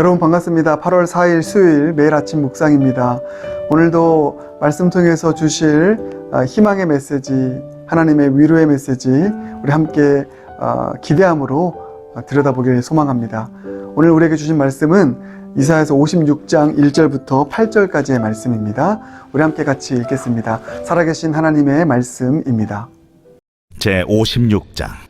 여러분 반갑습니다. 8월 4일 수요일 매일 아침 묵상입니다. 오늘도 말씀 통해서 주실 아, 희망의 메시지, 하나님의 위로의 메시지 우리 함께 아, 기대함으로 아, 들여다보길 소망합니다. 오늘 우리에게 주신 말씀은 이사야서 56장 1절부터 8절까지의 말씀입니다. 우리 함께 같이 읽겠습니다. 살아계신 하나님의 말씀입니다. 제 56장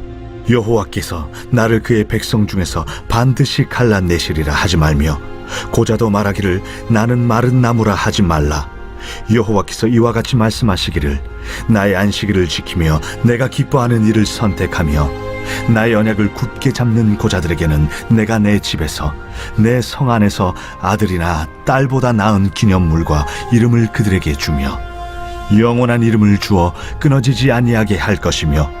여호와께서 나를 그의 백성 중에서 반드시 갈라내시리라 하지 말며 고자도 말하기를 나는 마른 나무라 하지 말라. 여호와께서 이와 같이 말씀하시기를 나의 안식일을 지키며 내가 기뻐하는 일을 선택하며 나의 언약을 굳게 잡는 고자들에게는 내가 내 집에서 내 성 안에서 아들이나 딸보다 나은 기념물과 이름을 그들에게 주며 영원한 이름을 주어 끊어지지 아니하게 할 것이며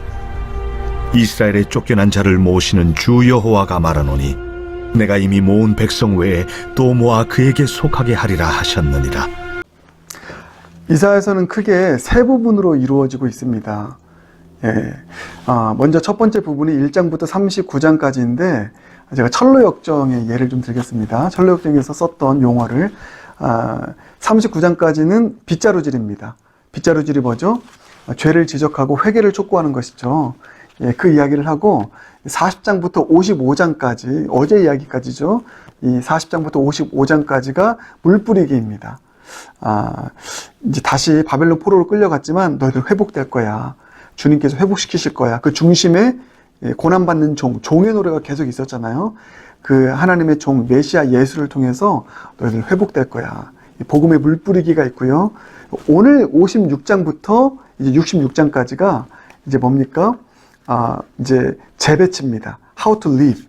이스라엘의 쫓겨난 자를 모시는 주 여호와가 말하노니 내가 이미 모은 백성 외에 또 모아 그에게 속하게 하리라 하셨느니라 이사에서는 크게 세 부분으로 이루어지고 있습니다. 예. 아, 먼저 첫 번째 부분이 1장부터 39장까지인데, 제가 철로 역정의 예를 좀 들겠습니다. 철로 역정에서 썼던 용어를, 아, 39장까지는 빗자루질입니다. 빗자루질이 뭐죠? 아, 죄를 지적하고 회개를 촉구하는 것이죠. 예, 그 이야기를 하고, 40장부터 55장까지, 어제 이야기까지죠. 이 40장부터 55장까지가 물뿌리기입니다. 아, 이제 다시 바벨론 포로로 끌려갔지만 너희들 회복될 거야. 주님께서 회복시키실 거야. 그 중심에 예, 고난받는 종, 종의 노래가 계속 있었잖아요. 그 하나님의 종, 메시아 예수를 통해서 너희들 회복될 거야. 이 복음의 물뿌리기가 있고요. 오늘 56장부터 이제 66장까지가 이제 뭡니까? 아, 이제 재배치입니다. How to live.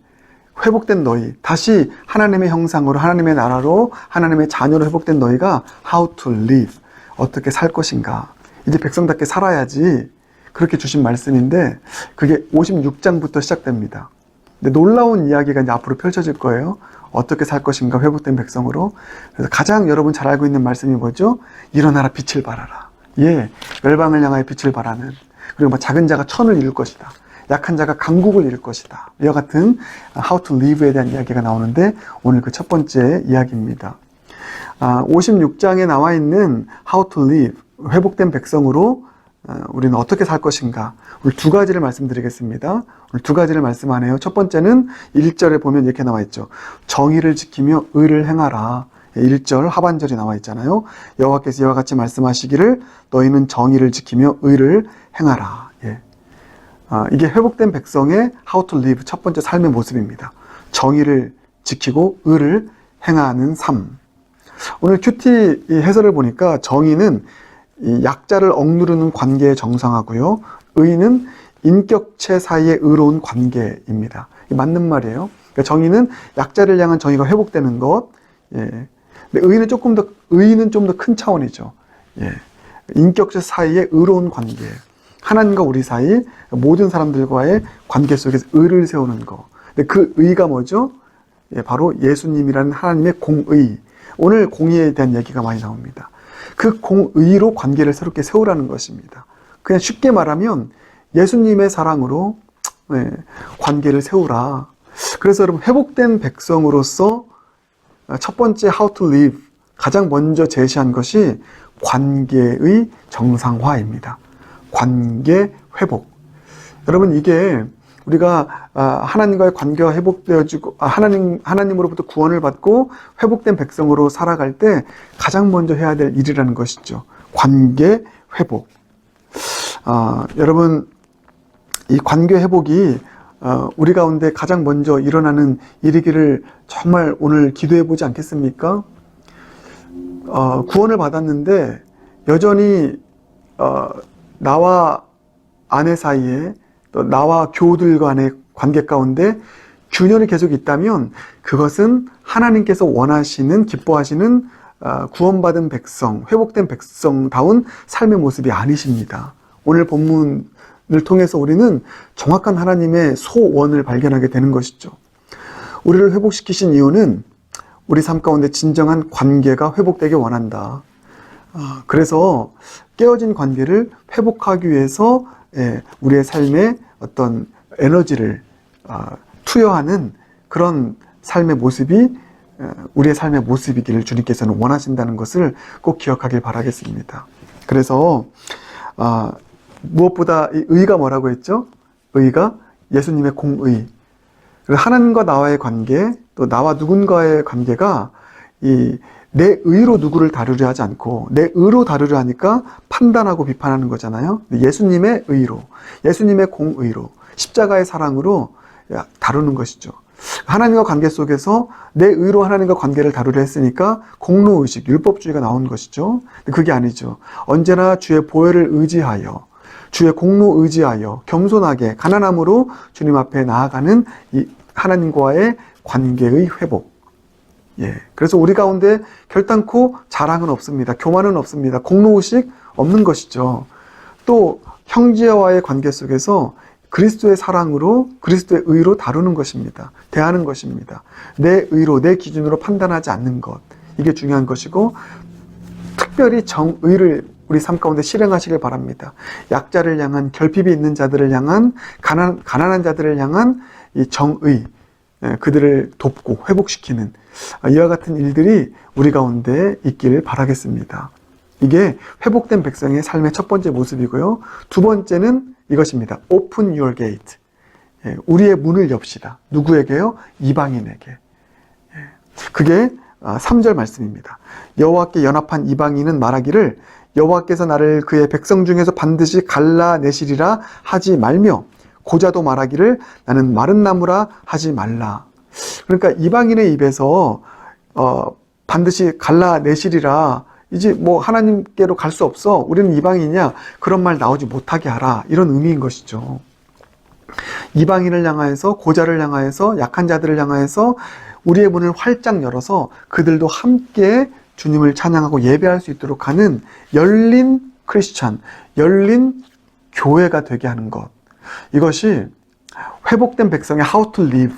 회복된 너희, 다시 하나님의 형상으로, 하나님의 나라로, 하나님의 자녀로 회복된 너희가 how to live. 어떻게 살 것인가. 이제 백성답게 살아야지. 그렇게 주신 말씀인데, 그게 56장부터 시작됩니다. 근데 놀라운 이야기가 이제 앞으로 펼쳐질 거예요. 어떻게 살 것인가, 회복된 백성으로. 그래서 가장 여러분 잘 알고 있는 말씀이 뭐죠? 일어나라, 빛을 발하라. 예, 멸방을 향하여 빛을 발하는. 그리고 뭐 작은 자가 천을 이룰 것이다. 약한 자가 강국을 이룰 것이다. 이와 같은 how to live에 대한 이야기가 나오는데 오늘 그 첫 번째 이야기입니다. 아, 56장에 나와 있는 how to live, 회복된 백성으로 어, 우리는 어떻게 살 것인가. 우리 두 가지를 말씀드리겠습니다. 오늘 두 가지를 말씀하네요. 첫 번째는 1절에 보면 이렇게 나와 있죠. 정의를 지키며 의를 행하라. 1절 하반절이 나와 있잖아요. 여호와께서 이와 같이 말씀하시기를 너희는 정의를 지키며 의를 행하라. 예. 아, 이게 회복된 백성의 how to live 첫 번째 삶의 모습입니다. 정의를 지키고 의를 행하는 삶. 오늘 큐티 이 해설을 보니까 정의는 이 약자를 억누르는 관계에 정상하고요. 의는 인격체 사이의 의로운 관계입니다. 맞는 말이에요. 그러니까 정의는 약자를 향한 정의가 회복되는 것. 예. 근데 의는 조금 더 의는 좀 더 큰 차원이죠. 예. 인격체 사이의 의로운 관계. 하나님과 우리 사이 모든 사람들과의 관계 속에서 의를 세우는 거. 근데 그 의가 뭐죠? 예, 바로 예수님이라는 하나님의 공의. 오늘 공의에 대한 얘기가 많이 나옵니다. 그 공의로 관계를 새롭게 세우라는 것입니다. 그냥 쉽게 말하면 예수님의 사랑으로 예, 관계를 세우라. 그래서 여러분 회복된 백성으로서 첫 번째 how to live 가장 먼저 제시한 것이 관계의 정상화입니다. 관계 회복. 여러분 이게 우리가 아, 하나님과의 관계가 회복되어지고 아, 하나님 하나님으로부터 구원을 받고 회복된 백성으로 살아갈 때 가장 먼저 해야 될 일이라는 것이죠. 관계 회복. 아, 여러분 이 관계 회복이 어, 우리 가운데 가장 먼저 일어나는 일이기를 정말 오늘 기도해 보지 않겠습니까? 어, 구원을 받았는데 여전히 어, 나와 아내 사이에 또 나와 교우들 간의 관계 가운데 균열이 계속 있다면 그것은 하나님께서 원하시는 기뻐하시는 어, 구원받은 백성, 회복된 백성다운 삶의 모습이 아니십니다. 오늘 본문 을 통해서 우리는 정확한 하나님의 소원을 발견하게 되는 것이죠. 우리를 회복시키신 이유는 우리 삶 가운데 진정한 관계가 회복되길 원한다. 아, 그래서 깨어진 관계를 회복하기 위해서 예, 우리의 삶에 어떤 에너지를 아, 투여하는 그런 삶의 모습이 에, 우리의 삶의 모습이기를 주님께서는 원하신다는 것을 꼭 기억하길 바라겠습니다. 그래서 아, 무엇보다 이 의가 뭐라고 했죠? 의가 예수님의 공의. 그리고 하나님과 나와의 관계, 또 나와 누군가의 관계가 이 내 의로 누구를 다루려 하지 않고 내 의로 다루려 하니까 판단하고 비판하는 거잖아요. 예수님의 의로, 예수님의 공의로, 십자가의 사랑으로 다루는 것이죠. 하나님과 관계 속에서 내 의로 하나님과 관계를 다루려 했으니까 공로의식, 율법주의가 나온 것이죠. 그게 아니죠. 언제나 주의 보혈을 의지하여 주의 공로 의지하여 겸손하게 가난함으로 주님 앞에 나아가는 이 하나님과의 관계의 회복. 예. 그래서 우리 가운데 결단코 자랑은 없습니다. 교만은 없습니다. 공로의식 없는 것이죠. 또 형제와의 관계 속에서 그리스도의 사랑으로 그리스도의 의로 다루는 것입니다. 대하는 것입니다. 내 의로 내 기준으로 판단하지 않는 것. 이게 중요한 것이고 특별히 정의를 우리 삶 가운데 실행하시길 바랍니다. 약자를 향한 결핍이 있는 자들을 향한 가난, 가난한 자들을 향한 이 정의 예, 그들을 돕고 회복시키는 아, 이와 같은 일들이 우리 가운데 있기를 바라겠습니다. 이게 회복된 백성의 삶의 첫 번째 모습이고요. 두 번째는 이것입니다. Open your gate. 예, 우리의 문을 엽시다. 누구에게요? 이방인에게. 예, 그게 3절 말씀입니다. 여호와께 연합한 이방인은 말하기를 여호와께서 나를 그의 백성 중에서 반드시 갈라내시리라 하지 말며 고자도 말하기를 나는 마른 나무라 하지 말라. 그러니까 이방인의 입에서 어, 반드시 갈라내시리라. 이제 뭐 하나님께로 갈 수 없어. 우리는 이방인이야. 그런 말 나오지 못하게 하라. 이런 의미인 것이죠. 이방인을 향하여서 고자를 향하여서 약한 자들을 향하여서 우리의 문을 활짝 열어서 그들도 함께 주님을 찬양하고 예배할 수 있도록 하는 열린 크리스찬, 열린 교회가 되게 하는 것. 이것이 회복된 백성의 how to live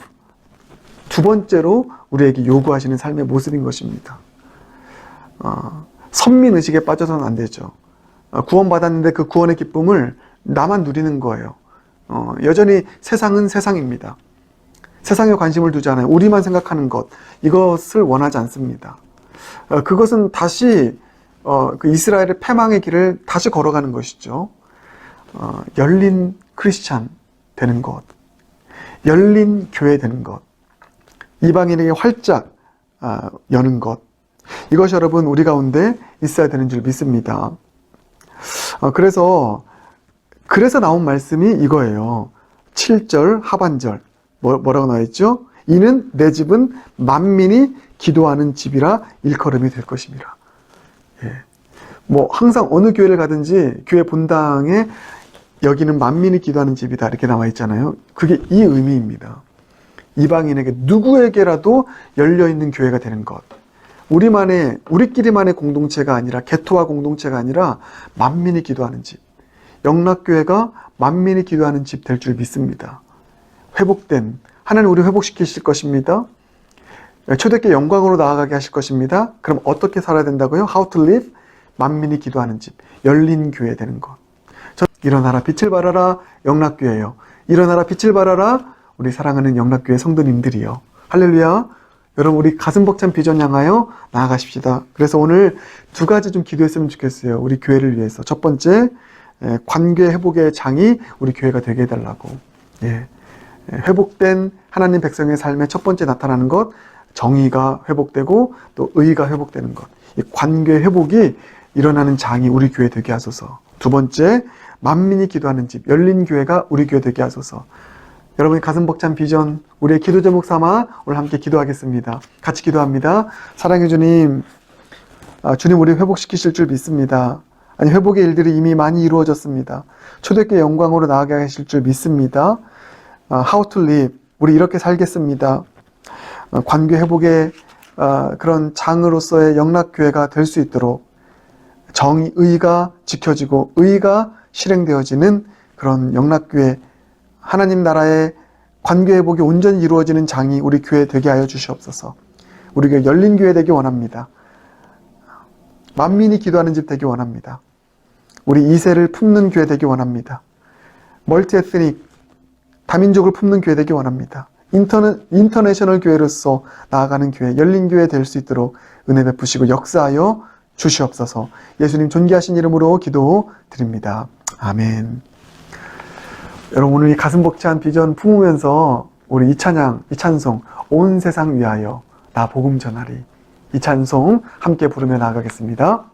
두 번째로 우리에게 요구하시는 삶의 모습인 것입니다. 어, 선민 의식에 빠져서는 안 되죠. 어, 구원받았는데 그 구원의 기쁨을 나만 누리는 거예요. 어, 여전히 세상은 세상입니다. 세상에 관심을 두지 않아요. 우리만 생각하는 것 이것을 원하지 않습니다. 어, 그것은 다시 어, 그 이스라엘의 패망의 길을 다시 걸어가는 것이죠. 어, 열린 크리스찬 되는 것, 열린 교회 되는 것, 이방인에게 활짝 아, 여는 것, 이것이 여러분 우리 가운데 있어야 되는 줄 믿습니다. 어, 그래서 그래서 나온 말씀이 이거예요. 7절 하반절 뭐, 뭐라고 나와 있죠? 이는 내 집은 만민이 기도하는 집이라 일컬음이 될 것입니다. 예. 뭐 항상 어느 교회를 가든지 교회 본당에 여기는 만민이 기도하는 집이다 이렇게 나와 있잖아요. 그게 이 의미입니다. 이방인에게 누구에게라도 열려 있는 교회가 되는 것. 우리만의 우리끼리만의 공동체가 아니라 개토화 공동체가 아니라 만민이 기도하는 집. 영락교회가 만민이 기도하는 집 될 줄 믿습니다. 회복된 하나님 우리 회복시키실 것입니다. 초대교 영광으로 나아가게 하실 것입니다. 그럼 어떻게 살아야 된다고요? How to live? 만민이 기도하는 집, 열린 교회 되는 것. 저 일어나라 빛을 발하라 영락교회요. 일어나라 빛을 발하라 우리 사랑하는 영락교회 성도님들이요. 할렐루야. 여러분 우리 가슴 벅찬 비전 향하여 나아가십시다. 그래서 오늘 두 가지 좀 기도했으면 좋겠어요. 우리 교회를 위해서. 첫 번째 관계 회복의 장이 우리 교회가 되게 해달라고. 예. 예, 회복된 하나님 백성의 삶의 첫 번째 나타나는 것, 정의가 회복되고 또 의가 회복되는 것. 이 관계 회복이 일어나는 장이 우리 교회 되게 하소서. 두 번째, 만민이 기도하는 집, 열린 교회가 우리 교회 되게 하소서. 여러분의 가슴 벅찬 비전, 우리의 기도 제목 삼아 오늘 함께 기도하겠습니다. 같이 기도합니다. 사랑해 주님, 아, 주님 우리 회복시키실 줄 믿습니다. 아니 회복의 일들이 이미 많이 이루어졌습니다. 초대교회 영광으로 나아가게 하실 줄 믿습니다. 아, how to live, 우리 이렇게 살겠습니다. 어, 관계 회복의 아, 그런 장으로서의 영락교회가 될 수 있도록 정의, 의가 지켜지고 의가 실행되어지는 그런 영락교회 하나님 나라의 관계 회복이 온전히 이루어지는 장이 우리 교회 되게 하여 주시옵소서. 우리 교회 열린 교회 되기 원합니다. 만민이 기도하는 집 되기 원합니다. 우리 이세를 품는 교회 되기 원합니다. 멀티 에스닉 다민족을 품는 교회 되기 원합니다. 인터내, 인터내셔널 교회로서 나아가는 교회, 열린 교회 될 수 있도록 은혜 베푸시고 역사하여 주시옵소서. 예수님 존귀하신 이름으로 기도 드립니다. 아멘. 여러분 오늘 이 가슴 벅찬 비전 품으면서 우리 이 찬양, 이 찬송 온 세상 위하여 나 복음 전하리 이 찬송 함께 부르며 나아가겠습니다.